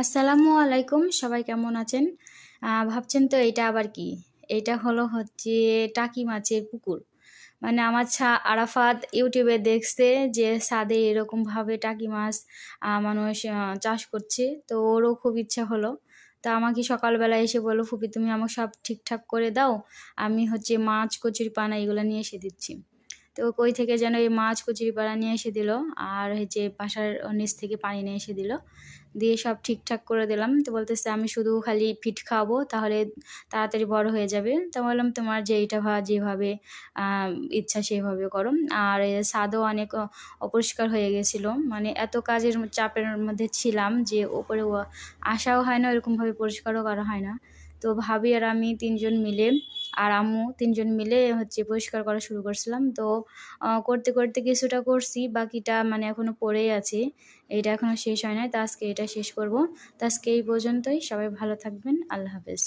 আসসালামু আলাইকুম, সবাই কেমন আছেন? ভাবছেন তো এটা আবার কি? এটা হলো হচ্ছে টাকি মাছের পুকুর। মানে আমার ছা, আরাফাত ইউটিউবে দেখছে যে সাদে এরকমভাবে টাকি মাছ মানুষ চাষ করছে। তো ওরও খুব ইচ্ছা হলো। তা আমাকে সকালবেলা এসে বলল, ফুপি, তুমি আমাকে সব ঠিকঠাক করে দাও। আমি হচ্ছে মাছ, কচুরি পানা এগুলো নিয়ে এসে দিচ্ছি। তো কই থেকে যেন এই মাছ কচুরি পানা নিয়ে এসে দিল, আর হচ্ছে বাসার নিচ থেকে পানি নিয়ে এসে দিল, দিয়ে সব ঠিকঠাক করে দিলাম। তো বলতেছে, আমি শুধু খালি ফিট খাব তাহলে তাড়াতাড়ি বড় হয়ে যাবে। তো বললাম, তোমার যে যেইটা ভা যেভাবে ইচ্ছা সেইভাবে করো। আর স্বাদও অনেক অপরিষ্কার হয়ে গেছিল। মানে এত কাজের চাপের মধ্যে ছিলাম যে ওপরে আসাও হয় না এরকমভাবে পরিষ্কারও করা হয় না। তো ভাবি আর আমি তিনজন মিলে আর আম্মু তিনজন মিলে হচ্ছে পরিষ্কার করা শুরু করছিলাম। তো করতে করতে কিছুটা করছি, বাকিটা মানে এখনও পড়েই আছে। এটা এখনও শেষ হয় নাই, তো আজকে এটা শেষ করব। তো আজকে এই পর্যন্তই, সবাই ভালো থাকবেন, আল্লাহ হাফেজ।